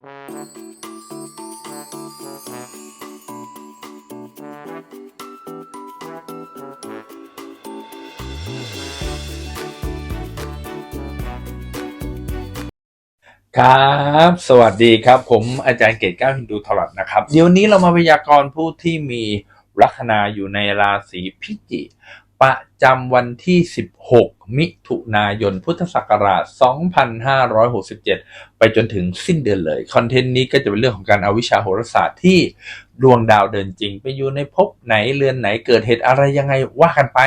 ครับสวัสดีครับ ผมอาจารย์เกตก้าฮินดูทรัตนะครับ เดี๋ยวนี้เรามาพยากรณ์ผู้ที่มีลัคนาอยู่ในราศีพิจิก ประจำวันที่ 16 มิถุนายน พุทธศักราช 2567 ไปจนถึงสิ้นเดือนเลย คอนเทนต์นี้ก็จะเป็นเรื่องของการเอาวิชาโหราศาสตร์ที่ดวงดาวเดินจริง ไปอยู่ในภพไหนเรือนไหนเกิดเหตุอะไรยังไงว่ากันไป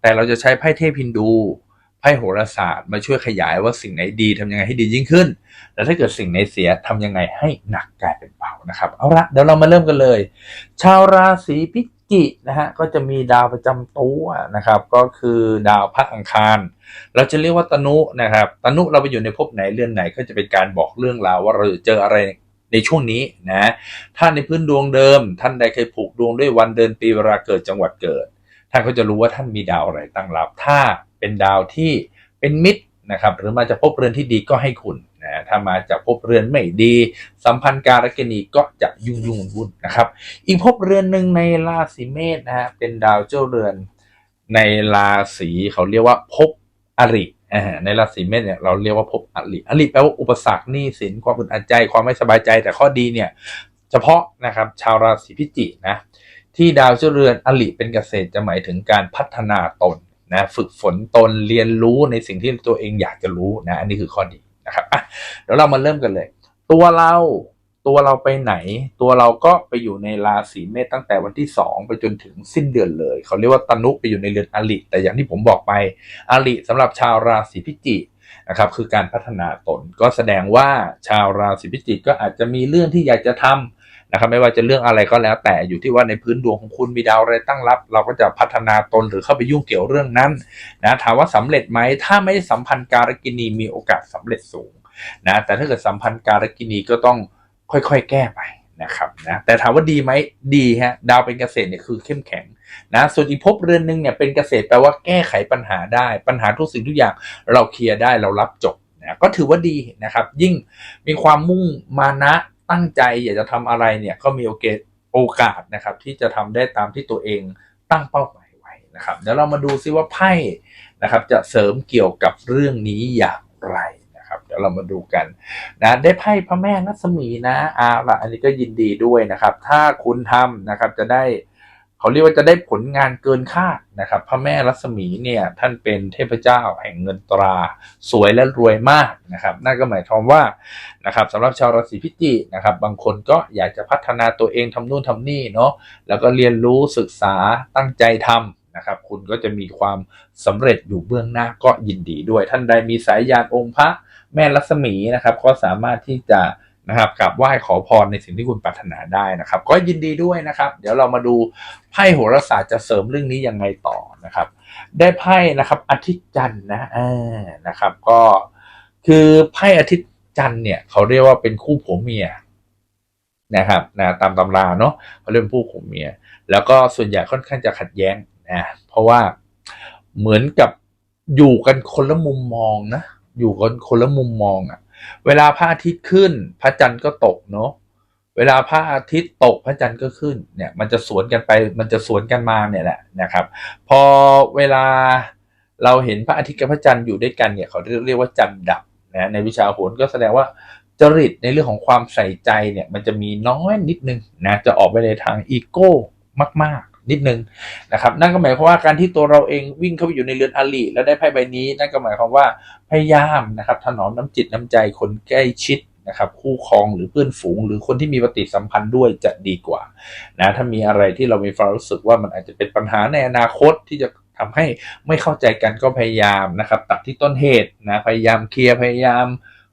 แต่เราจะใช้ไพ่เทพฮินดู ไพ่โหราศาสตร์มาช่วยขยายว่าสิ่งไหนดีทำยังไงให้ดียิ่งขึ้น แล้วถ้าเกิดสิ่งไหนเสียทำยังไงให้หนักกลายเป็นเบานะครับ เอาละเดี๋ยวเรามาเริ่มกันเลย ชาวราศีพิจิกนะฮะก็จะมีดาวประจำตัวนะครับ ก็คือดาวพระอังคาร เราจะเรียกว่าตนุนะครับตนุเราไปอยู่ในภพไหนเรือนไหนก็จะเป็นการบอกเรื่องราวว่าเราจะเจออะไรในช่วงนี้นะถ้าในพื้นดวงเดิม ท่านใดเคยผูกดวงด้วยวันเดือนปีเวลาเกิดจังหวัดเกิด ท่านก็จะรู้ว่าท่านมีดาวอะไรตั้งรับ ถ้า เป็นดาวที่เป็นมิตรนะครับหรือมาจากภพเรือนที่ดีก็ให้คุณนะถ้ามาจากภพเรือนไม่ดี สัมพันธ์การกณีก็จะยุ่งยุ่งวุ่นนะครับ อีกภพเรือนหนึ่งในราศีเมษนะฮะเป็นดาวเจ้าเรือนในราศีเขาเรียกว่าภพอริในราศีเมษเนี่ยเราเรียกว่าภพอริอริแปลว่าอุปสรรคหนี้สินความอึดอัดใจความไม่สบายใจ แต่ข้อดีเนี่ยเฉพาะนะครับชาวราศีพิจิกนะที่ดาวเจ้าเรือนอริเป็นเกษตรจะหมายถึงการพัฒนาตน นะฝึกฝนตนเรียนรู้ในสิ่งที่ตัวเองอยากจะรู้นะอันนี้คือข้อดีนะครับอะเดี๋ยวเรามาเริ่มกันเลย ตัวเราตัวเราไปไหน ตัวเราก็ไปอยู่ในราศีเมษตั้งแต่วันที่ 2 ไปจนถึงสิ้นเดือนเลย เขาเรียกว่าตนุไปอยู่ในเรือนอริแต่อย่างที่ผมบอกไปอริสำหรับชาวราศีพิจิกนะครับคือการพัฒนาตนก็แสดงว่าชาวราศีพิจิกก็อาจจะมีเรื่องที่อยากจะทำ นะครับไม่ว่าจะเรื่องอะไรก็แล้วแต่อยู่ที่ว่าในพื้นดวงของคุณมีดาวอะไรตั้งรับ เราก็จะพัฒนาตนหรือเข้าไปยุ่งเกี่ยวเรื่องนั้นนะถามว่าสำเร็จไหมถ้าไม่สัมพันธ์การกินีมีโอกาสสำเร็จสูงนะแต่ถ้าเกิดสัมพันธ์การกินีก็ต้องค่อยๆ แก้ไปนะครับนะแต่ถามว่าดีไหมดีฮะดาวเป็นเกษตรเนี่ยคือเข้มแข็งนะส่วนอีกภพเรือนหนึ่งเนี่ยเป็นเกษตรแปลว่าแก้ไขปัญหาได้ ปัญหาทุกสิ่งทุกอย่างเราเคลียร์ได้เรารับจบนะก็ถือว่าดีนะครับยิ่งมีความมุ่งมานะ ตั้งใจอยากจะทำอะไรเนี่ยก็มีโอกาสโอกาสนะครับ ที่จะทำได้ตามที่ตัวเองตั้งเป้าหมายไว้นะครับ เดี๋ยวเรามาดูซิว่าไพ่นะครับ จะเสริมเกี่ยวกับเรื่องนี้อย่างไรนะครับ เดี๋ยวเรามาดูกันนะได้ไพ่พระแม่นัสมีนะอาละอันนี้ก็ยินดีด้วยนะครับ ถ้าคุณทำนะครับจะได้ เขาเรียกว่าจะได้ผลงานเกินคาดนะครับ พระแม่รัศมีเนี่ยท่านเป็นเทพเจ้าแห่งเงินตรา สวยและรวยมากนะครับนั่นก็หมายความว่านะครับสำหรับชาวราศีพิจิกนะครับ บางคนก็อยากจะพัฒนาตัวเองทำนู่นทำนี่เนาะแล้วก็เรียนรู้ศึกษาตั้งใจทำนะครับ คุณก็จะมีความสำเร็จอยู่เบื้องหน้าก็ยินดีด้วย ท่านใดมีสายยานองค์พระแม่ลักษมีนะครับ ก็สามารถที่จะ นะครับกราบไหว้ขอพรในสิ่งที่คุณปรารถนาได้นะครับ ก็ยินดีด้วยนะครับ เดี๋ยวเรามาดูไพ่โหราศาสตร์จะเสริมเรื่องนี้ยังไงต่อนะครับ ได้ไพ่นะครับอาทิตย์จันทร์นะอ่านะครับ ก็คือไพ่อาทิตย์จันทร์เนี่ยเขาเรียกว่าเป็นคู่ผัวเมียนะครับนะตามตำราเนาะเขาเรียกเป็นคู่ผัวเมีย แล้วก็ส่วนใหญ่ค่อนข้างจะขัดแย้งนะเพราะว่าเหมือนกับอยู่กันคนละมุมมองนะอยู่กันคนละมุมมองอะ่ะ เวลาพระอาทิตย์ขึ้น พระจันทร์ก็ตกเนาะเวลาพระอาทิตย์ตกพระจันทร์ก็ขึ้นเนี่ยมันจะสวนกันไปมันจะสวนกันมาเนี่ยแหละนะครับ พอเวลาเราเห็นพระอาทิตย์กับพระจันทร์อยู่ด้วยกันเนี่ยเขาเรียกว่าจันดับนะในวิชาโหรก็แสดงว่าจริตในเรื่องของความใส่ใจเนี่ยมันจะมีน้อยนิดนึงนะจะออกไปในทางอีโก้มาก ๆ นิดนึงนะครับนั่นก็หมายความว่าการที่ตัวเราเองวิ่งเข้าไปอยู่ในเรือนอาลีแล้วได้ไพ่ใบนี้นั่นก็หมายความว่าพยายามนะครับถนอมน้ำจิตน้ำใจคนใกล้ชิดนะครับคู่ครองหรือเพื่อนฝูง หรือคนที่มีปฏิสัมพันธ์ด้วยจะดีกว่านะถ้ามีอะไรที่เรามีความรู้สึกว่ามันอาจจะเป็นปัญหาในอนาคตที่จะทำให้ไม่เข้าใจกันก็พยายามนะครับตัดที่ต้นเหตุนะพยายามเคลียร์พยายาม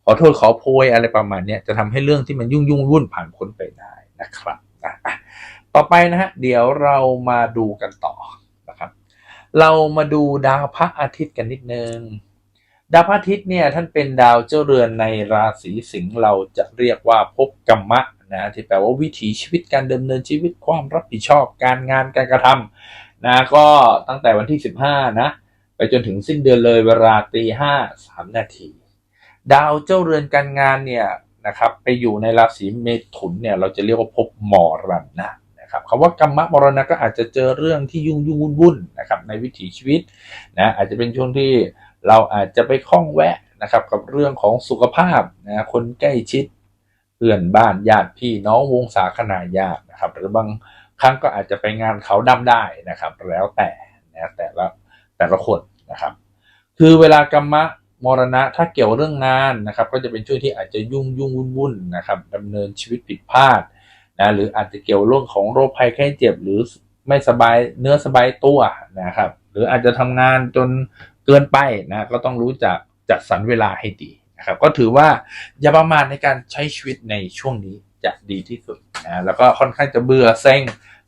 ขอโทษขอโพยอะไรประมาณนี้จะทำให้เรื่องที่มันยุ่งยุ่งวุ่นผ่านพ้นไปได้นะครับอะ ต่อไปนะฮะเดี๋ยวเรามาดูกันต่อนะครับ เรามาดูดาวพระอาทิตย์กันนิดนึงดาวพระอาทิตย์เนี่ยท่านเป็นดาวเจ้าเรือนในราศีสิงห์เราจะเรียกว่าภพกรรมะนะที่แปลว่าวิถีชีวิตการดำเนินชีวิตความรับผิดชอบการงานการกระทำนะก็ตั้งแต่วันที่ 15 นะ ไปจนถึงสิ้นเดือนเลยเวลาตีห้าสามนาที ดาวเจ้าเรือนการงานเนี่ยนะครับไปอยู่ในราศีเมถุนเนี่ยเราจะเรียกว่าภพมรณะ นะครับคำว่ากรรมมรณะก็อาจจะเจอเรื่องที่ยุ่งยุ่งวุ่นวุ่นนะครับในวิถีชีวิตนะอาจจะเป็นช่วงที่เราอาจจะไปคล้องแวะนะครับกับเรื่องของสุขภาพนะคนใกล้ชิดเพื่อนบ้านญาติพี่น้องวงศาคณาญาตินะครับหรือบางครั้งก็อาจจะไปงานเขาดำได้นะครับ แล้วแต่นะแต่ละแต่ละคนนะครับ คือเวลากรรมะมรณะถ้าเกี่ยวเรื่องงานนะครับ ก็จะเป็นช่วงที่อาจจะยุ่งยุ่งวุ่นวุ่นนะครับดำเนินชีวิตผิดพลาด นะหรืออาจจะเกี่ยวเรื่องของโรคภัยไข้เจ็บหรือไม่สบายเนื้อสบายตัวนะครับ หรืออาจจะทำงานจนเกินไปนะก็ต้องรู้จักจัดสรรเวลาให้ดีนะครับ ก็ถือว่าอย่าประมาทในการใช้ชีวิตในช่วงนี้จะดีที่สุดนะแล้วก็ค่อนข้างจะเบื่อเซ็ง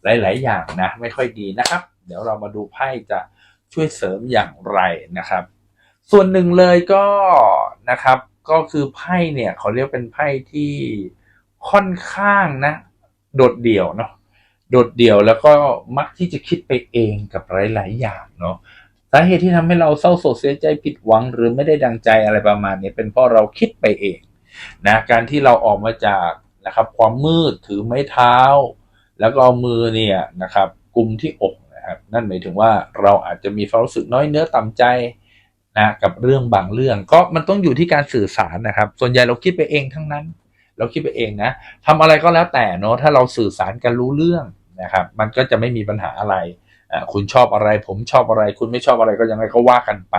หลาย ๆ อย่างนะไม่ค่อยดีนะครับ เดี๋ยวเรามาดูไพ่จะช่วยเสริมอย่างไรนะครับ ส่วนหนึ่งเลยก็นะครับ ก็คือไพ่เนี่ยเขาเรียกเป็นไพ่ที่ค่อนข้างนะ โดดเดี่ยวเนาะโดดเดี่ยวแล้วก็มักที่จะคิดไปเองกับหลาย ๆ อย่างเนาะสาเหตุที่ทำให้เราเศร้าโศกเสียใจผิดหวัง หรือไม่ได้ดังใจอะไรประมาณนี้เป็นเพราะเราคิดไปเองนะการที่เราออกมาจากนะครับ ความมืดถือไม้เท้า แล้วก็เอามือเนี่ยนะครับกุมที่อกนะครับนั่นหมายถึงว่าเราอาจจะมีความรู้สึกน้อยเนื้อต่ำใจนะกับเรื่องบางเรื่อง ก็มันต้องอยู่ที่การสื่อสารนะครับ ส่วนใหญ่เราคิดไปเองทั้งนั้น เราคิดไปเองนะทำอะไรก็แล้วแต่เนอะถ้าเราสื่อสารกันรู้เรื่องนะครับ มันก็จะไม่มีปัญหาอะไรอ่าคุณชอบอะไร ผมชอบอะไร คุณไม่ชอบอะไรก็ยังไงก็ว่ากันไป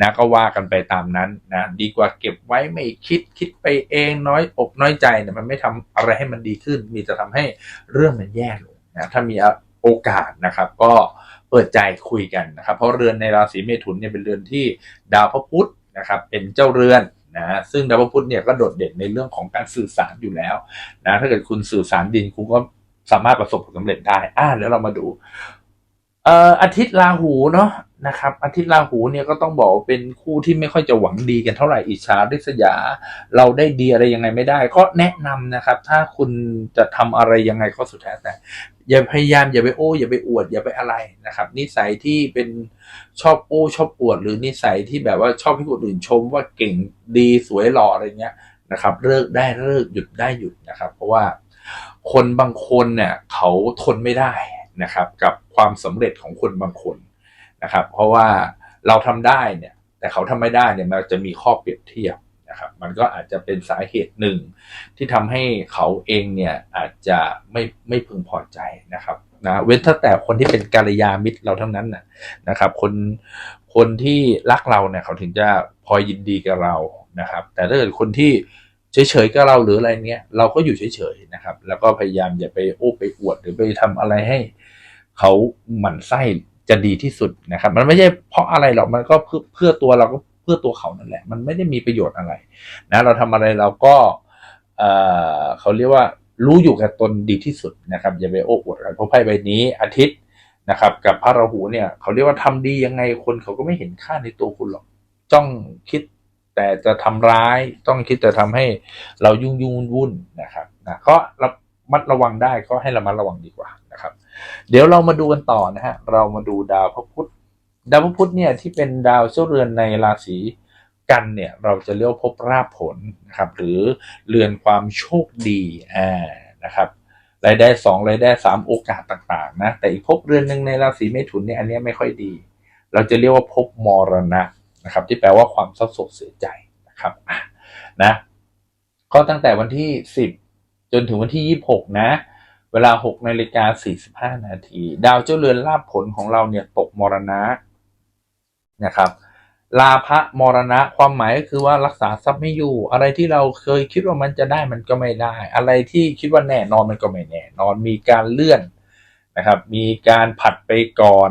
นะก็ว่ากันไปตามนั้นนะดีกว่าเก็บไว้ไม่คิดคิดไปเองน้อยอกน้อยใจเนี่ยมันไม่ทำอะไรให้มันดีขึ้น มีแต่ทำให้เรื่องมันแย่ลงนะถ้ามีโอกาสนะครับก็เปิดใจคุยกันนะครับ เพราะเรือนในราศีเมถุนเนี่ยเป็นเรือนที่ดาวพระพุธนะครับเป็นเจ้าเรือน นะซึ่งดาวพุธเนี่ยก็โดดเด่นในเรื่องของการสื่อสารอยู่แล้วนะถ้าเกิดคุณสื่อสารดินคุณก็สามารถประสบผลสำเร็จได้อ่าแล้วเรามาดูเอ่ออาทิตย์ราหูเนาะ นะครับอาทิตย์ราหูเนี่ยก็ต้องบอกว่าเป็นคู่ที่ไม่ค่อยจะหวังดีกันเท่าไหร่อิจฉาริษยา เราได้ดีอะไรยังไงไม่ได้ ก็แนะนำนะครับ ถ้าคุณจะทำอะไรยังไงก็สุดแท้แต่ อย่าพยายามอย่าไปโอ้ อย่าไปอวด อย่าไปอะไรนะครับ นิสัยที่เป็นชอบโอ้ชอบอวด หรือนิสัยที่แบบว่าชอบให้คนอื่นชมว่าเก่งดีสวยหล่ออะไรเงี้ยนะครับเลิกได้เลิกหยุดได้หยุดนะครับ เพราะว่าคนบางคนเนี่ยเขาทนไม่ได้นะครับ กับความสำเร็จของคนบางคน นะครับ เพราะว่าเราทำได้เนี่ย แต่เขาทำไม่ได้เนี่ยมันจะมีข้อเปรียบเทียบนะครับ มันก็อาจจะเป็นสาเหตุหนึ่ง ที่ทำให้เขาเองเนี่ยอาจจะไม่ไม่พึงพอใจนะครับนะเว้นถ้าแต่คนที่เป็นกัลยามิตรเราทั้งนั้นนะนะครับ คนคนที่รักเราเนี่ยเขาถึงจะพอยินดีกับเรานะครับ แต่ถ้าเกิดคนที่เฉยๆกับเราหรืออะไรเงี้ยเราก็อยู่เฉยๆนะครับ แล้วก็พยายามอย่าไปโอ้ไปอวดหรือไปทำอะไรให้ เขาหมั่นไส้ จะดีที่สุดนะครับ มันไม่ใช่เพราะอะไรหรอกมันก็เพื่อเพื่อตัวเราก็เพื่อตัวเขานั่นแหละ มันไม่ได้มีประโยชน์อะไร นะ เราทำอะไรเราก็เออเขาเรียกว่ารู้อยู่กับตนดีที่สุดนะครับอย่าไปโอ้อวดกันเพราะไพ่ใบนี้อาทิตย์นะครับ กับพระราหูเนี่ย เขาเรียกว่าทำดียังไงคนเขาก็ไม่เห็นค่าในตัวคุณหรอกจ้องคิดแต่จะทำร้ายต้องคิดแต่ทำให้เรายุ่งยุ่งวุ่นนะครับนะก็ระมัดระวังได้ก็ให้ระมัดระวังดีกว่า เดี๋ยวเรามาดูกันต่อนะฮะ เรามาดูดาวพระพุธ ดาวพระพุธเนี่ยที่เป็นดาวเจ้าเรือนในราศีกันเนี่ยเราจะเรียกพบราบผลนะครับหรือเรือนความโชคดีอ่านะครับรายได้สองรายได้สามโอกาสต่างๆนะแต่อีกภพเรือนหนึ่งในราศีเมถุนเนี่ยอันนี้ไม่ค่อยดี เราจะเรียกว่าภพมรณะนะครับที่แปลว่าความเศร้าโศกเสียใจนะครับนะก็ตั้งแต่วันที่สิบจนถึงวันที่ยี่หกนะ เวลาหกนาฬิกาสี่สิบห้านาที ดาวเจ้าเรือนลาภผลของเราเนี่ยตกมรณะนะครับลาภมรณะความหมายก็คือว่ารักษาทรัพย์ไม่อยู่ อะไรที่เราเคยคิดว่ามันจะได้มันก็ไม่ได้ อะไรที่คิดว่าแน่นอนมันก็ไม่แน่นอนมีการเลื่อนนะครับ มีการผัดไปก่อน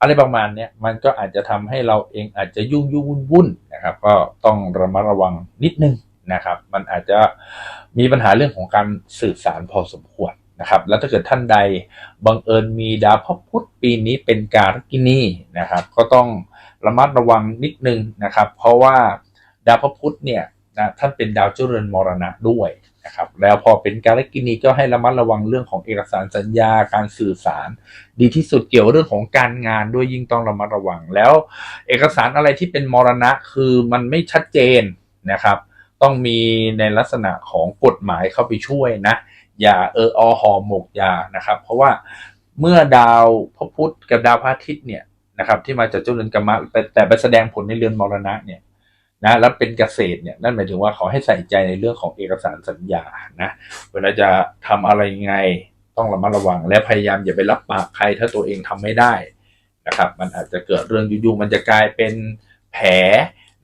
อะไรประมาณนี้มันก็อาจจะทำให้เราเองอาจจะยุ่งยุ่งวุ่นวุ่นนะครับ ก็ต้องระมัดระวังนิดนึงนะครับ มันอาจจะมีปัญหาเรื่องของการสื่อสารพอสมควร นะครับ แล้วถ้าเกิดท่านใดบังเอิญมีดาวพระพุธปีนี้เป็นการกินีนะครับ ก็ต้องระมัดระวังนิดนึงนะครับ เพราะว่าดาวพระพุธเนี่ยนะท่านเป็นดาวเจริญมรณะด้วยนะครับแล้วพอเป็นการกินีก็ให้ระมัดระวังเรื่องของเอกสารสัญญาการสื่อสาร ดีที่สุดเกี่ยวเรื่องของการงานด้วยยิ่งต้องระมัดระวัง แล้วเอกสารอะไรที่เป็นมรณะคือมันไม่ชัดเจนนะครับ ต้องมีในลักษณะของกฎหมายเข้าไปช่วยนะ อย่าเอออหอหมกยานะครับ เพราะว่าเมื่อดาวพระพุธกับดาวพระอาทิตย์เนี่ยนะครับ ที่มาจากเจ้าเรือนกรรมะแต่แต่ไปแสดงผลในเรือนมรณะเนี่ยนะแล้วเป็นเกษตรเนี่ยนั่นหมายถึงว่าขอให้ใส่ใจในเรื่องของเอกสารสัญญานะเวลาจะทำอะไรยังไงต้องระมัดระวัง และพยายามอย่าไปรับปากใครถ้าตัวเองทำไม่ได้นะครับ มันอาจจะเกิดเรื่องยุ่งๆมันจะกลายเป็นแผล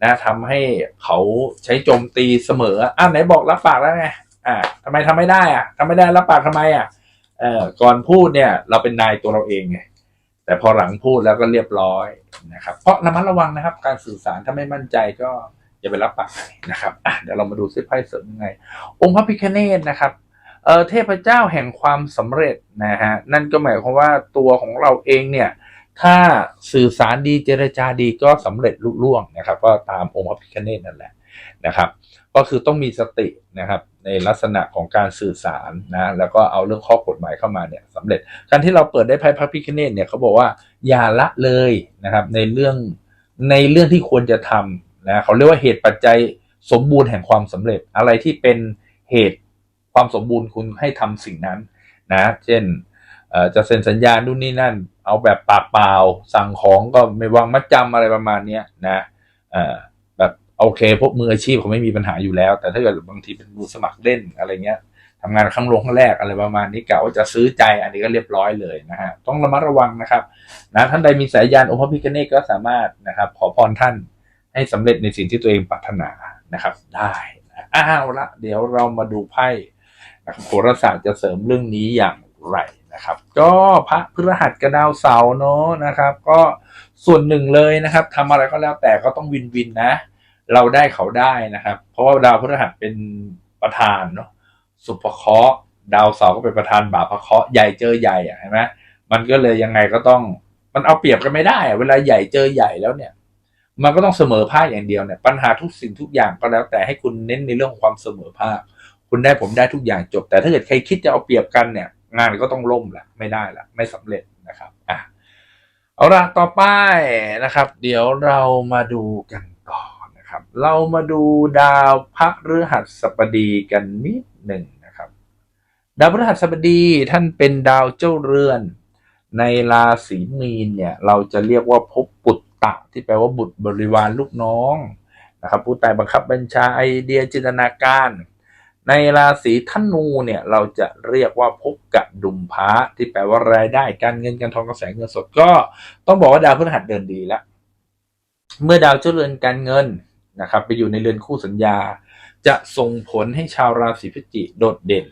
นะทำให้เขาใช้โจมตีเสมออ้าวไหนบอกรับปากแล้วไง อ่าทำไมทำไม่ได้อะทำไม่ได้รับปากทำไมอะเออก่อนพูดเนี่ย เราเป็นนายตัวเราเองไงแต่พอหลังพูดแล้วก็เรียบร้อยนะครับ เพราะระมัดระวังนะครับ การสื่อสารถ้าไม่มั่นใจก็อย่าไปรับปากนะครับอะเดี๋ยวเรามาดูซิไพ่เสริมยังไง องค์พระพิฆเนศนะครับเออเทพเจ้าแห่งความสำเร็จนะฮะนั่นก็หมายความว่าตัวของเราเองเนี่ย ถ้าสื่อสารดีเจรจาดีก็สำเร็จลุล่วงนะครับ ก็ตามองค์พระพิฆเนศนั่นแหละนะครับ ก็คือต้องมีสตินะครับในลักษณะของการสื่อสารนะแล้วก็เอาเรื่องข้อกฎหมายเข้ามาเนี่ยสำเร็จการที่เราเปิดได้ไพ่พระพิฆเนศเนี่ยเขาบอกว่าอย่าละเลยนะครับในเรื่องในเรื่องที่ควรจะทำนะเขาเรียกว่าเหตุปัจจัยสมบูรณ์แห่งความสำเร็จอะไรที่เป็นเหตุความสมบูรณ์คุณให้ทำสิ่งนั้นนะเช่นจะเซ็นสัญญานู่นนี่นั่น เอาแบบปากเปล่า สั่งของก็ไม่วางมัดจำอะไรประมาณเนี้ยนะอ่อแบบ โอเค พวกมืออาชีพเขาไม่มีปัญหาอยู่แล้ว แต่ถ้าเกิดบางทีเป็นมือสมัครเล่นอะไรเงี้ยทำงานครั้งลงครั้งแรกอะไรประมาณนี้กะว่าจะซื้อใจอันนี้ก็เรียบร้อยเลยนะฮะต้องระมัดระวังนะครับนะท่านใดมีสายยานองค์พระพิฆเนศก็สามารถนะครับ ขอพรท่านให้สำเร็จในสิ่งที่ตัวเองปรารถนานะครับ ได้นะอ้าวละ เดี๋ยวเรามาดูไพ่นะครับโหราศาสตร์จะเสริมเรื่องนี้อย่างไรนะครับ ก็พระพฤหัสกับดาวเสาเนาะนะครับ ก็ส่วนหนึ่งเลยนะครับทำอะไรก็แล้วแต่ก็ต้องวินวินนะ เราได้เขาได้นะครับ เพราะว่าดาวพฤหัสเป็นประธานเนาะสุภเคราะห์ดาวเสาร์ก็เป็นประธานบาปเคราะห์ใหญ่เจอใหญ่อะเห็นไหมมันก็เลยยังไงก็ต้องมันเอาเปรียบกันไม่ได้อะเวลาใหญ่เจอใหญ่แล้วเนี่ย มันก็ต้องเสมอภาคอย่างเดียวเนี่ยปัญหาทุกสิ่งทุกอย่างก็แล้ว แต่ให้คุณเน้นในเรื่องของความเสมอภาค คุณได้ผมได้ทุกอย่างจบ แต่ถ้าเกิดใครคิดจะเอาเปรียบกันเนี่ย งานก็ต้องล่มละไม่ได้ละไม่สำเร็จนะครับอะเอาละต่อไปนะครับ เดี๋ยวเรามาดูกัน เรามาดูดาวพฤหัสบดีกันนิดหนึ่งนะครับ ดาวพฤหัสบดีท่านเป็นดาวเจ้าเรือน ในราศีมีนเนี่ยเราจะเรียกว่าภพปุตตะที่แปลว่าบุตรบริวารลูกน้องนะครับผู้ใต้บังคับบัญชาไอเดียจินตนาการ ในราศีธนูเนี่ยเราจะเรียกว่าภพกะดุมพระที่แปลว่ารายได้การเงินการทองกระแสเงินสดก็ ต้องบอกว่าดาวพฤหัสเดินดีแล้วเมื่อดาวเจ้าเรือนการเงิน นะครับไปอยู่ในเรือนคู่สัญญา จะส่งผลให้ชาวราศีพฤศจิกโดดเด่น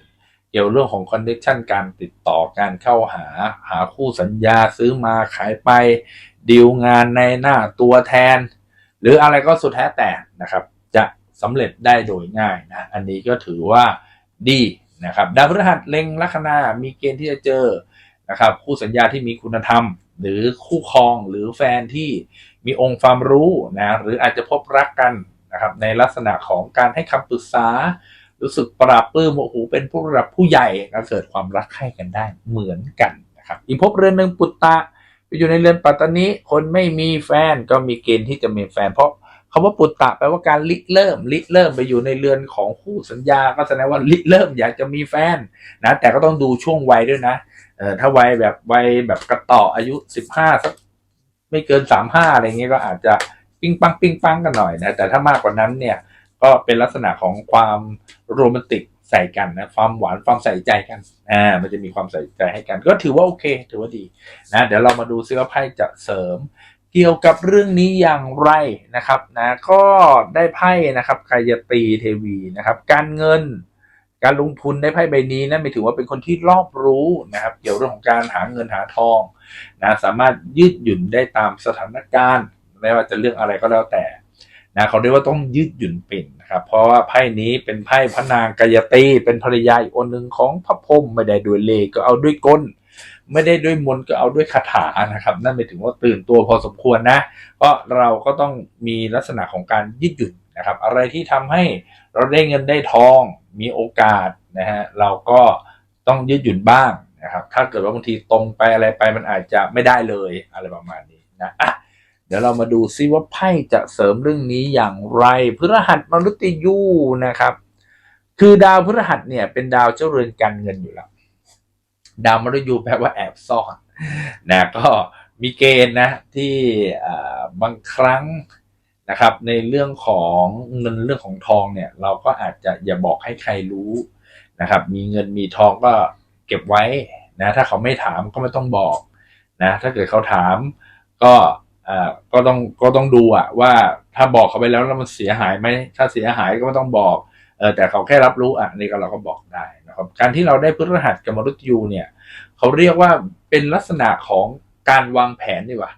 เกี่ยวเรื่องของคอนเนคชันการติดต่อการเข้าหาหาคู่สัญญาซื้อมาขายไปดีลงานในหน้าตัวแทน หรืออะไรก็สุดแท้แต่นะครับ จะสำเร็จได้โดยง่ายนะอันนี้ก็ถือว่าดีนะครับดาวพฤหัสเล็งลัคนามีเกณฑ์ที่จะเจอนะครับคู่สัญญาที่มีคุณธรรม หรือคู่ครองหรือแฟนที่มีองค์ความรู้นะหรืออาจจะพบรักกันนะครับในลักษณะของการให้คำปรึกษา รู้สึกปราบปลื้มโอ้โหเป็นผู้ระดับผู้ใหญ่ก็เกิดความรักใคร่กันได้เหมือนกันนะครับอีกภพเรือนหนึ่งปุตตะไปอยู่ในเรือนปัตตานีคนไม่มีแฟนก็มีเกณฑ์ที่จะมีแฟนเพราะคำว่าปุตตะแปลว่าการลิเริ่มลิเริ่มไปอยู่ในเรือนของคู่สัญญา ก็แสดงว่าลิเริ่มอยากจะมีแฟนนะแต่ก็ต้องดูช่วงวัยด้วยนะ เออถ้าวัยแบบวัยแบบกระต่ออายุสิบห้าสักไม่เกินสามห้าอะไรเงี้ยก็อาจจะปิ้งปังปิ้งปังกันหน่อยนะแต่ถ้ามากกว่านั้นเนี่ยก็เป็นลักษณะของความโรแมนติกใส่กันนะความหวานความใส่ใจกันอ่ามันจะมีความใส่ใจให้กัน ก็ถือว่าโอเค ถือว่าดีนะเดี๋ยวเรามาดูซิว่าไพ่จะเสริม เกี่ยวกับเรื่องนี้อย่างไรนะครับนะก็ได้ไพ่นะครับกายตีเทวีนะครับ การเงิน การลงทุนได้ไพ่ใบนี้นะไม่ถือว่าเป็นคนที่รอบรู้นะครับ เกี่ยวเรื่องของการหาเงินหาทองนะสามารถยืดหยุ่นได้ตามสถานการณ์ไม่ว่าจะเรื่องอะไรก็แล้วแต่นะเขาเรียกว่าต้องยืดหยุ่นเป็นนะครับเพราะว่าไพ่นี้เป็นไพ่พระนางกายตีเป็นภรรยาอีกคนหนึ่งของพระพรหมไม่ได้ด้วยเลก็เอาด้วยกลไม่ได้ด้วยมนต์ก็เอาด้วยคาถานะครับ นั่นหมายถึงว่าตื่นตัวพอสมควรนะเพราะเราก็ต้องมีลักษณะของการยืดหยุ่นนะครับ อะไรที่ทำให้ เราได้เงินได้ทองมีโอกาสนะฮะเราก็ต้องยืดหยุ่นบ้างนะครับ ถ้าเกิดว่าบางทีตรงไปอะไรไปมันอาจจะไม่ได้เลยอะไรประมาณนี้นะอะเดี๋ยวเรามาดูซิว่าไพ่จะเสริมเรื่องนี้อย่างไรพฤหัสมฤตยูนะครับ คือดาวพฤหัสเนี่ยเป็นดาวเจ้าเรือนการเงินอยู่แล้ว ดาวมฤตยูแปลว่าแอบซ่อนนะก็มีเกณฑ์นะที่บางครั้ง นะครับ ในเรื่องของเงินเรื่องของทองเนี่ย เราก็อาจจะอย่าบอกให้ใครรู้นะครับ มีเงินมีทองก็เก็บไว้นะถ้าเขาไม่ถามก็ไม่ต้องบอกนะถ้าเกิดเขาถามก็อ่าก็ต้องก็ต้องดูอะว่าถ้าบอกเขาไปแล้วแล้วมันเสียหายไหมถ้าเสียหายก็ไม่ต้องบอกเออแต่เขาแค่รับรู้อะนี่ก็เราก็บอกได้นะครับการที่เราได้พฤหัสกับมฤตยูเนี่ยเขาเรียกว่าเป็นลักษณะของการวางแผนดีกว่า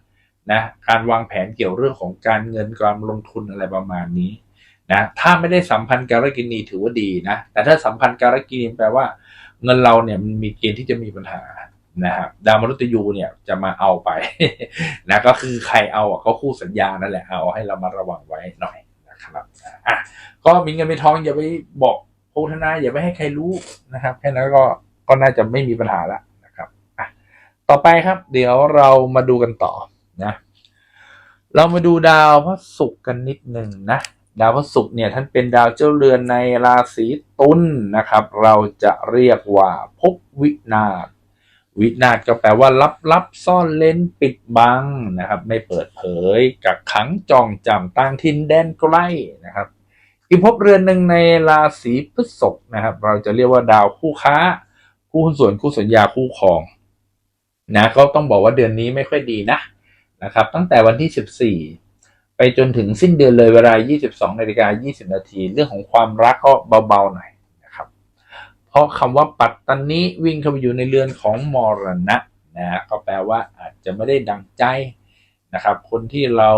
นะการวางแผนเกี่ยวเรื่องของการเงินการลงทุนอะไรประมาณนี้นะถ้าไม่ได้สัมพันธ์การกินีถือว่าดีนะแต่ถ้าสัมพันธ์การกินีแปลว่า เงินเราเนี่ยมันมีเกณฑ์ที่จะมีปัญหานะครับดาวมฤตยูเนี่ยจะมาเอาไปนะก็คือใครเอาอะก็คู่สัญญานั่นแหละเอาให้เรามาระวังไว้หน่อยนะครับอะก็มีเงินมีทองอย่าไปบอกโฆษณาอย่าไปให้ใครรู้นะครับแค่นั้นก็ก็น่าจะไม่มีปัญหาละนะครับอะต่อไปครับ เดี๋ยวเรามาดูกันต่อ นะ เรามาดูดาวพระศุกร์กันนิดหนึ่งนะ ดาวพระศุกร์เนี่ยท่านเป็นดาวเจ้าเรือนในราศีตุลนะครับ เราจะเรียกว่าภพวินาศวินาศก็แปลว่าลับลับซ่อนเล้นปิดบังนะครับ ไม่เปิดเผยกักขังจองจำต่างทินแดนใกล้นะครับ อีกภพเรือนหนึ่งในราศีพฤษภนะครับ เราจะเรียกว่าดาวคู่ค้า คู่หุ้นส่วนคู่สัญญาคู่ครองนะก็ต้องบอกว่าเดือนนี้ไม่ค่อยดีนะ นะครับ ตั้งแต่วันที่ 14 ไปจนถึงสิ้นเดือนเลยเวลา 22นาฬิกา20 นาที เรื่องของความรักก็เบาๆหน่อยนะครับ เพราะคำว่าปัตตานีวิ่งเข้าไปอยู่ในเรือนของมรณะนะฮะก็แปลว่าอาจจะไม่ได้ดังใจนะครับ คนที่เรา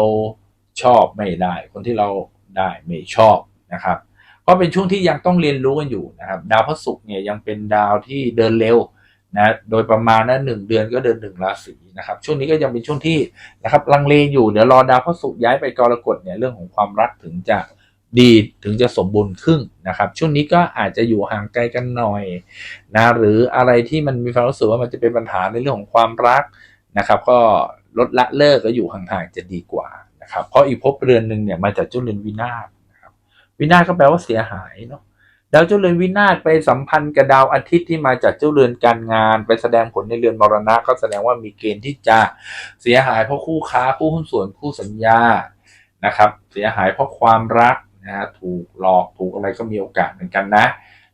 ชอบไม่ได้ คนที่เราได้ไม่ชอบนะครับก็เป็นช่วงที่ยังต้องเรียนรู้กันอยู่นะครับ ดาวพระศุกร์เนี่ยยังเป็นดาวที่เดินเร็ว นะโดยประมาณนะหนึ่งเดือนก็เดินหนึ่งราศีนะครับ ช่วงนี้ก็ยังเป็นช่วงที่นะครับลังเลอยู่เดี๋ยวรอดาวพระศุกร์ย้ายไปกรกฎเนี่ยเรื่องของความรักถึงจะดีถึงจะสมบูรณ์ครึ่งนะครับ ช่วงนี้ก็อาจจะอยู่ห่างไกลกันหน่อยนะหรืออะไรที่มันมีความรู้สึกว่ามันจะเป็นปัญหาในเรื่องของความรักนะครับ ก็ลดละเลิกก็อยู่ห่างๆจะดีกว่านะครับ เพราะอีกภพเรือนหนึ่งเนี่ยมาจากจ้าเรือนวินาศนะครับวินาศก็แปลว่าเสียหายเนาะ ดาวเจ้าเรือนวินาศไปสัมพันธ์กับดาวอาทิตย์ที่มาจากเจ้าเรือนการงาน ไปแสดงผลในเรือนมรณะก็แสดงว่ามีเกณฑ์ที่จะเสียหายเพราะคู่ค้าคู่หุ้นส่วนคู่สัญญานะครับ เสียหายเพราะความรักนะฮะถูกหลอกถูกอะไรก็มีโอกาสเหมือนกันนะ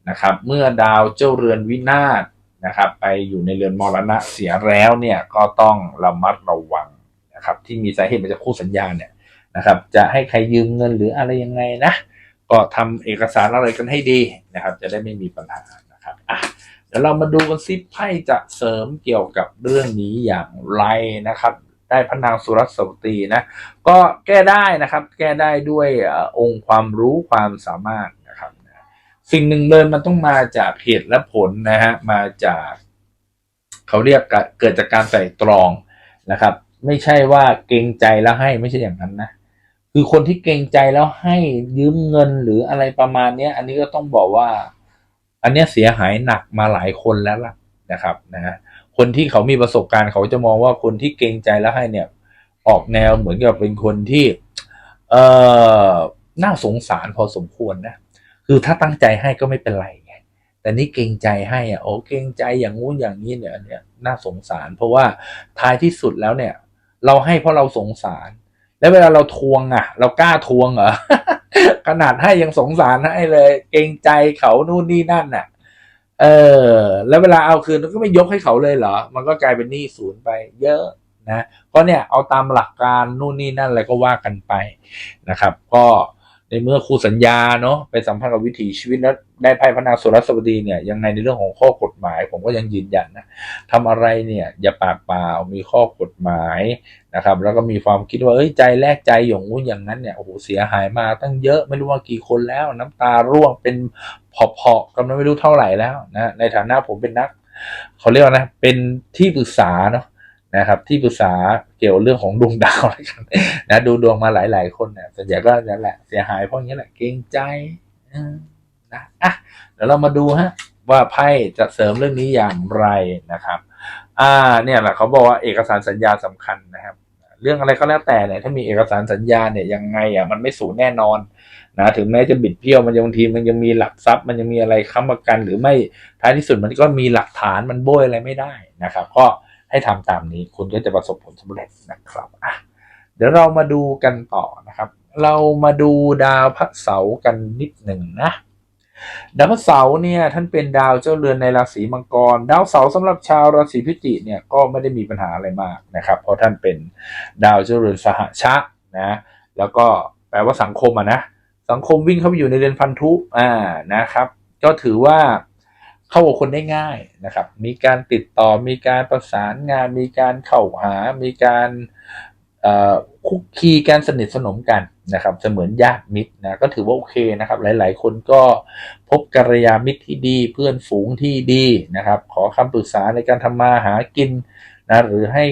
นะครับ เมื่อดาวเจ้าเรือนวินาศนะครับ ไปอยู่ในเรือนมรณะเสียแล้วเนี่ยก็ต้องระมัดระวังนะครับ ที่มีสาเหตุมาจากคู่สัญญาเนี่ยนะครับ จะให้ใครยืมเงินหรืออะไรยังไงนะ ก็ทำเอกสารอะไรกันให้ดีนะครับ จะได้ไม่มีปัญหานะครับอะเดี๋ยวเรามาดูกันซิไพ่จะเสริมเกี่ยวกับเรื่องนี้อย่างไรนะครับ ได้พระนางสุรัสวตีนะก็แก้ได้นะครับ แก้ได้ด้วยออองค์ความรู้ความสามารถนะครับสิ่งหนึ่งเลยมันต้องมาจากเหตุและผลนะฮะมาจากเขาเรียกเกิดจากการใส่ตรองนะครับ ไม่ใช่ว่าเกรงใจแล้วให้ไม่ใช่อย่างนั้นนะ คือคนที่เกรงใจแล้วให้ยืมเงินหรืออะไรประมาณเนี้ย อันนี้ก็ต้องบอกว่า อันเนี้ยเสียหายหนักมาหลายคนแล้วล่ะนะครับนะฮะคนที่เขามีประสบการณ์เขาจะมองว่าคนที่เกรงใจแล้วให้เนี่ย ออกแนวเหมือนกับเป็นคนที่ เอ่อน่าสงสารพอสมควรนะคือถ้าตั้งใจให้ก็ไม่เป็นไรไงแต่นี่เกรงใจให้อะโอ้เกรงใจอย่างงู้นอย่างนี้เนี่ยอันเนี่ยน่าสงสาร เพราะว่าท้ายที่สุดแล้วเนี่ย เราให้เพราะเราสงสาร แล้วเวลาเราทวงอะ เรากล้าทวงเหรอขนาดให้ยังสงสารให้เลย เกรงใจเขานู่นนี่นั่นน่ะ เออ แล้วเวลาเอาคืนก็ไม่ยกให้เขาเลยเหรอ มันก็กลายเป็นหนี้ศูนย์ไป เยอะนะเพราะเนี่ยเอาตามหลักการนู่นนี่นั่นอะไรก็ว่ากันไปนะครับ ก็ ในเมื่อครูสัญญาเนาะไปสัมพันธ์กับวิถีชีวิตแล้วได้ไพ่พระนางสุรสวดีเนี่ยยังไงในเรื่องของข้อกฎหมาย ผมก็ยังยืนยันนะทำอะไรเนี่ย อย่าปากเปล่ามีข้อกฎหมายนะครับ แล้วก็มีความคิดว่าเอ้ยใจแลกใจอย่างงู้นอย่างนั้นเนี่ยโอ้โหเสียหายมาตั้งเยอะไม่รู้ว่ากี่คนแล้ว น้ำตาร่วงเป็นเพาะๆกำลังไม่รู้เท่าไหร่แล้วนะในฐานะผมเป็นนักเขาเรียกว่านะเป็นที่ปรึกษาเนาะ นะครับ ที่ปรึกษาเกี่ยวเรื่องของดวงดาวอะไรกันนะดูดวงมาหลาย ๆ คนเนี่ยส่วนใหญ่ก็นั่นแหละเสียหายเพราะงี้แหละเกรงใจนะอะเดี๋ยวเรามาดูฮะว่าไพ่จะเสริมเรื่องนี้อย่างไรนะครับ อ่า เนี่ยแหละเขาบอกว่าเอกสารสัญญาสำคัญนะครับ เรื่องอะไรก็แล้วแต่เนี่ยถ้ามีเอกสารสัญญาเนี่ยยังไงอะมันไม่สูญแน่นอนนะถึงแม้จะบิดเบี้ยวมันยังบางทีมันยังมีหลักทรัพย์ มันยังมีอะไรค้ำประกัน หรือไม่ท้ายที่สุดมันก็มีหลักฐานมันโบยอะไรไม่ได้นะครับ ก็ ให้ทำตามนี้คุณก็จะประสบผลสำเร็จนะครับอะเดี๋ยวเรามาดูกันต่อนะครับ เรามาดูดาวพระเสาร์กันนิดหนึ่งนะดาวพระเสาร์เนี่ยท่านเป็นดาวเจ้าเรือนในราศีมังกร ดาวเสาร์สำหรับชาวราศีพิจิกเนี่ยก็ไม่ได้มีปัญหาอะไรมากนะครับ เพราะท่านเป็นดาวเจ้าเรือนสหชะนะแล้วก็แปลว่าสังคมอะนะสังคมวิ่งเข้าไปอยู่ในเรือนพันธุอ่านะครับ ก็ถือว่า เข้ากับคนได้ง่ายนะครับ มีการติดต่อ มีการประสานงาน มีการเข้าหา มีการคุกคีการสนิทสนมกันนะครับเสมือนญาติมิตรนะก็ถือว่าโอเคนะครับ หลาย ๆ คนก็พบกัลยาณมิตรที่ดี เพื่อนฝูงที่ดีนะครับ ขอคำปรึกษาในการทำมาหากินนะหรือให้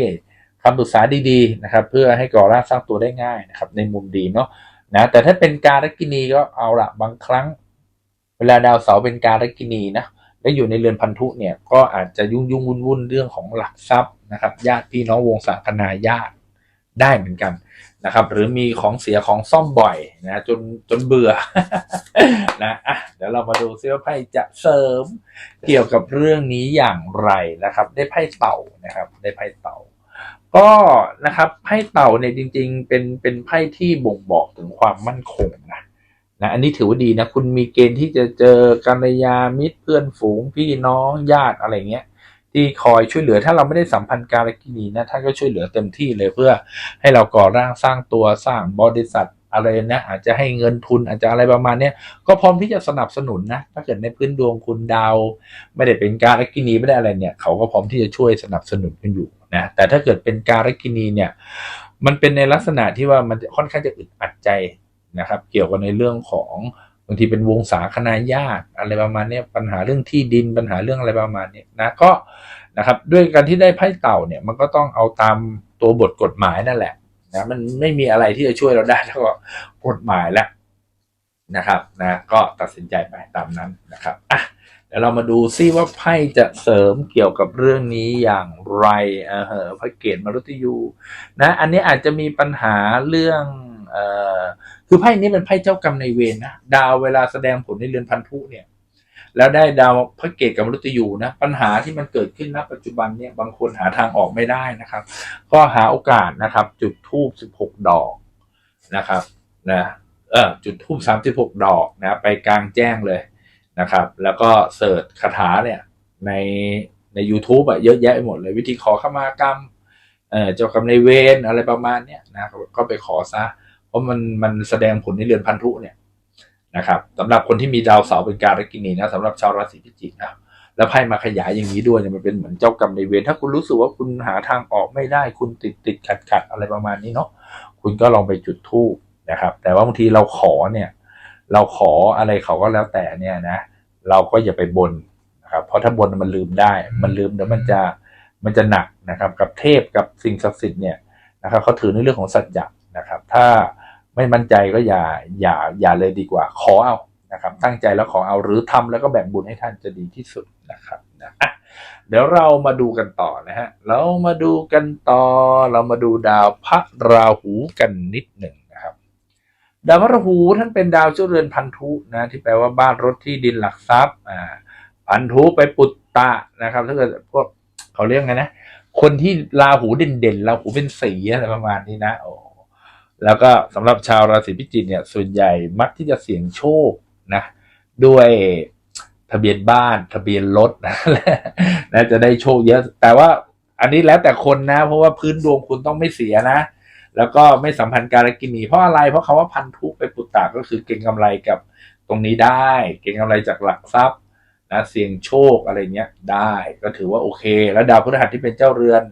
คำปรึกษาดีๆนะครับ เพื่อให้ก่อร่างสร้างตัวได้ง่ายนะครับ ในมุมดีเนาะนะแต่ถ้าเป็นการกินีก็เอาละบางครั้ง เวลาดาวเสาร์เป็นการกินีนะ และอยู่ในเรือนพันธุเนี่ยก็อาจจะยุ่งยุ่งวุ่นวุ่นๆเรื่องของหลักทรัพย์นะครับญาติพี่น้องวงศาคณาญาติได้เหมือนกันนะครับ หรือมีของเสียของซ่อมบ่อยนะจนจนเบื่อนะอะเดี๋ยวเรามาดูซิว่าไพ่จะเสริมเกี่ยวกับเรื่องนี้อย่างไรนะครับ ได้ไพ่เต่านะครับ ได้ไพ่เต่า ก็นะครับไพ่เต่าเนี่ยจริง ๆ เป็นเป็นไพ่ที่บ่งบอกถึงความมั่นคงนะ นะอันนี้ถือว่าดีนะ คุณมีเกณฑ์ที่จะเจอกัลยาณมิตรเพื่อนฝูงพี่น้องญาติอะไรเงี้ยที่คอยช่วยเหลือถ้าเราไม่ได้สัมพันธ์การกินีนะท่านก็ช่วยเหลือเต็มที่เลยเพื่อให้เราก่อร่างสร้างตัวสร้างบริษัทอะไรนะอาจจะให้เงินทุนอาจจะอะไรประมาณเนี้ยก็พร้อมที่จะสนับสนุนนะถ้าเกิดในพื้นดวงคุณดาวไม่ได้เป็นการกินีไม่ได้อะไรเนี่ย เขาก็พร้อมที่จะช่วยสนับสนุนกันอยู่นะแต่ถ้าเกิดเป็นการกินีเนี่ย มันเป็นในลักษณะที่ว่ามันค่อนข้างจะอึดอัดใจ นะครับ เกี่ยวกับในเรื่องของบางทีเป็นวงศาคณาญาติอะไรประมาณนี้ปัญหาเรื่องที่ดินปัญหาเรื่องอะไรประมาณนี้นะก็นะครับด้วยการที่ได้ไพ่เต่าเนี่ยมันก็ต้องเอาตามตัวบทกฎหมายนั่นแหละนะมันไม่มีอะไรที่จะช่วยเราได้เท่ากับกฎหมายแล้วนะครับนะก็ตัดสินใจไปตามนั้นนะครับอะเดี๋ยวเรามาดูซิว่าไพ่จะเสริมเกี่ยวกับเรื่องนี้อย่างไรอ่าเหอพระเกตมรุตยูนะอันนี้อาจจะมีปัญหาเรื่องเอ่อ คือไพ่นี้เป็นไพ่เจ้ากรรมในเวรนะดาวเวลาแสดงผลในเรือนพันธุเนี่ย แล้วได้ดาวพระเกตกับมรุตยูนะปัญหาที่มันเกิดขึ้นณปัจจุบันเนี่ยบางคนหาทางออกไม่ได้นะครับ ก็หาโอกาสนะครับ จุดทูบ16ดอกนะครับนะเออจุดทูบ36ดอกนะไปกลางแจ้งเลยนะครับ แล้วก็เสิร์ชคาถาเนี่ยในใน u t u b e อะเยอะแยะหมดเลยวิธีขอขมากรรมเออเจ้ากรรมในเวรอะไรประมาณเนี้ยนะก็ไปขอซะ เพราะมันมันแสดงผลในเรือนพันธุเนี่ยนะครับสำหรับคนที่มีดาวเสาร์เป็นการกินีนะสำหรับชาวราศีพิจิกนะแล้วไพ่มาขยายอย่างนี้ด้วยเนี่ยมันเป็นเหมือนเจ้ากรรมในเวรถ้าคุณรู้สึกว่าคุณหาทางออกไม่ได้คุณติดติดขัดขัดอะไรประมาณนี้เนาะคุณก็ลองไปจุดธูปนะครับ แต่ว่าบางทีเราขอเนี่ย เราขออะไรเขาก็แล้วแต่เนี่ยนะ เราก็อย่าไปบนนะครับ เพราะถ้าบนมันลืมได้ มันลืมเดี๋ยวมันจะมันจะหนักนะครับ กับเทพกับสิ่งศักดิ์สิทธิ์เนี่ยนะครับเขาถือในเรื่องของสัจจะนะครับ ถ้า ไม่มั่นใจก็อย่าอย่าอย่าเลยดีกว่า ขอเอานะครับ ตั้งใจแล้วขอเอาหรือทำแล้วก็แบ่งบุญให้ท่านจะดีที่สุดนะครับนะอะเดี๋ยวเรามาดูกันต่อนะฮะเรามาดูกันต่อ เรามาดูดาวพระราหูกันนิดหนึ่งนะครับ ดาวพระราหูท่านเป็นดาวเจ้าเรือนพันธุนะที่แปลว่าบ้านรถที่ดินหลักทรัพย์อ่าพันธุไปปุตตะนะครับ ถ้าเกิดพวกเขาเรียกไงนะคนที่ราหูเด่นๆราหูเป็นสีอะไรประมาณนี้นะโอ้ แล้วก็สำหรับชาวราศีพิจิกเนี่ยส่วนใหญ่มักที่จะเสี่ยงโชคนะด้วยทะเบียนบ้านทะเบียนรถนะนะจะได้โชคเยอะ แต่ว่าอันนี้แล้วแต่คนนะ เพราะว่าพื้นดวงคุณต้องไม่เสียนะ แล้วก็ไม่สัมพันธ์การกินีเพราะอะไรเพราะคาว่าพันธุไปปุตตะก็คือเก่งกำไรกับตรงนี้ได้ เก่งกำไรจากหลักทรัพย์นะเสี่ยงโชคอะไรเงี้ยได้ก็ถือว่าโอเค แล้วดาวพฤหัสที่เป็นเจ้าเรือน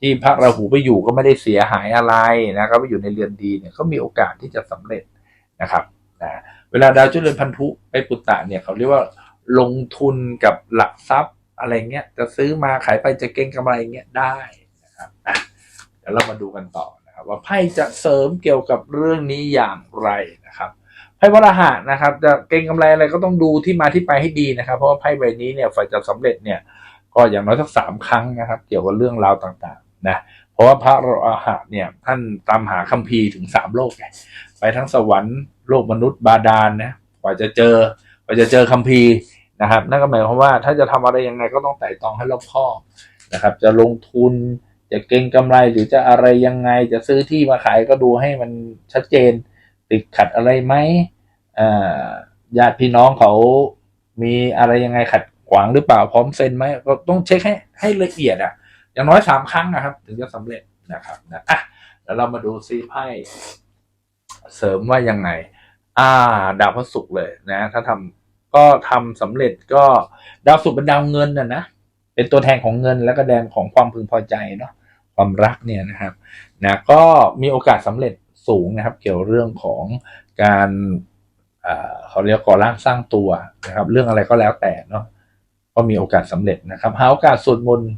ที่พระราหูไปอยู่ก็ไม่ได้เสียหายอะไรนะก็ไปอยู่ในเรือนดีเนี่ยก็มีโอกาสที่จะสำเร็จนะครับนะเวลาดาวจ้าเรือนพันธุไปปุตตะเนี่ยเขาเรียกว่าลงทุนกับหลักทรัพย์อะไรเงี้ยจะซื้อมาขายไปจะเก่งกำไรเงี้ยได้นะครับอะเดี๋ยวเรามาดูกันต่อนะครับ ว่าไพ่จะเสริมเกี่ยวกับเรื่องนี้อย่างไรนะครับไพ่วราหะนะครับ จะเก็งกำไรอะไรก็ต้องดูที่มาที่ไปให้ดีนะครับ เพราะว่าไพ่ใบนี้เนี่ยฝ่ายจะสำเร็จเนี่ย ก็อย่างน้อยสักสามครั้งนะครับ เกี่ยวกับเรื่องราวต่าง นะราะว่าพระอรหันต์เนี่ยท่านตามหาคัมภีร์ถึงสามโลกไงไปทั้งสวรรค์โลกมนุษย์บาดาลนะกว่าจะเจอกว่าจะเจอคัมภีร์นะครับ นั่นก็หมายความว่าถ้าจะทำอะไรยังไงก็ต้องไต่ตองให้รอบคอบนะครับ จะลงทุนจะเก็งกำไรหรือจะอะไรยังไง จะซื้อที่มาขายก็ดูให้มันชัดเจนติดขัดอะไรไหมอ่าญาติพี่น้องเขามีอะไรยังไงขัดขวางหรือเปล่าพร้อมเซ็นไหมก็ต้องเช็คให้ให้ละเอียดอะ อย่างน้อยสามครั้งนะครับ ถึงจะสำเร็จนะครับนะอะแล้วเรามาดูซีไพ่เสริมว่ายังไง อ่า ดาวพระศุกร์เลยนะ ถ้าทำก็ทำสำเร็จก็ดาวศุกร์เป็นดาวเงินนะนะเป็นตัวแทนของเงินแล้วก็แดงของความพึงพอใจเนาะความรักเนี่ยนะครับนะก็มีโอกาสสำเร็จสูงนะครับ เกี่ยวเรื่องของการเขาเรียกก่อร่างสร้างตัวนะครับ เรื่องอะไรก็แล้วแต่เนาะก็มีโอกาสสำเร็จนะครับหาโอกาสสวดมนต์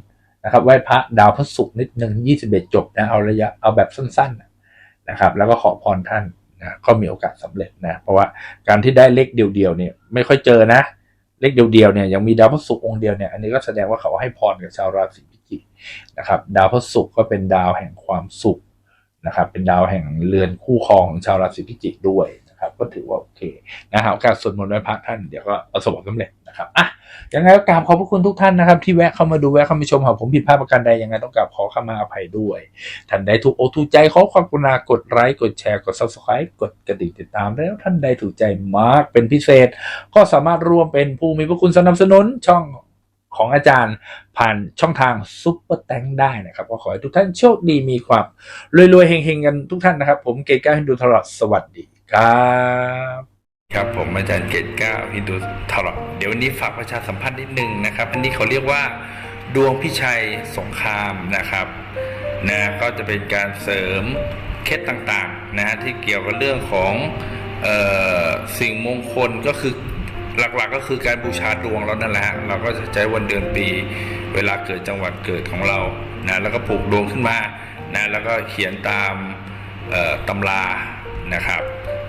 นะครับไหว้พระดาวพระศุกร์นิดหนึ่งยี่สิบเอ็ดจบนะเอาระยะเอาแบบสั้นๆนะครับ แล้วก็ขอพรท่านนะก็มีโอกาสสำเร็จนะ เพราะว่าการที่ได้เลขเดียวๆเนี่ยไม่ค่อยเจอนะ เลขเดียวๆเนี่ยยังมีดาวพระศุกร์องค์เดียวเนี่ยอันนี้ก็แสดงว่าเขาให้พรกับชาวราศีพิจิกนะครับ ดาวพระศุกร์ก็เป็นดาวแห่งความสุขนะครับ เป็นดาวแห่งเรือนคู่ครองของชาวราศีพิจิกด้วย นะครับ ก็ถือว่าโอเคนะหาโอกาสสวดมนต์ไหว้พระท่านเดี๋ยวก็ประสบความสำเร็จนะครับอะยังไงก็กราบขอบพระคุณทุกท่านนะครับ ที่แวะเข้ามาดูแวะเข้ามาชมหากผมผิดพลาดประการใดยังไงต้องกราบขอขมาอภัยด้วยท่านใดถูกอกถูกใจขอความกรุณากดไลค์กดแชร์กด subscribe กดกระดิ่งติดตาม แล้วท่านใดถูกใจมากเป็นพิเศษ ก็สามารถร่วมเป็นผู้มีพระคุณสนับสนุนช่องของอาจารย์ผ่านช่องทางซุปเปอร์แตงได้นะครับ ก็ขอให้ทุกท่านโชคดีมีความรวยๆเฮงๆกันทุกท่านนะครับ ผมเกก้าฮินดูตลอดสวัสดี ครับครับผมอาจารย์เกตก้าฮินดูทารอเดี๋ยววันนี้ฝากประชาสัมพันธ์นิดนึงนะครับ อันนี้เขาเรียกว่า ดวงพิชัยสงครามนะครับนะก็จะเป็นการเสริมเคล็ดต่างๆนะฮะที่เกี่ยวกับเรื่องของออสิ่งมงคลก็คือหลักๆก็คือการบูชาดวงเรานั่นแหละเราก็จะใช้วันเดือนปี เวลาเกิดจังหวัดเกิดของเรานะแล้วก็ผูกดวงขึ้นมานะแล้วก็เขียนตามตำรานะครับ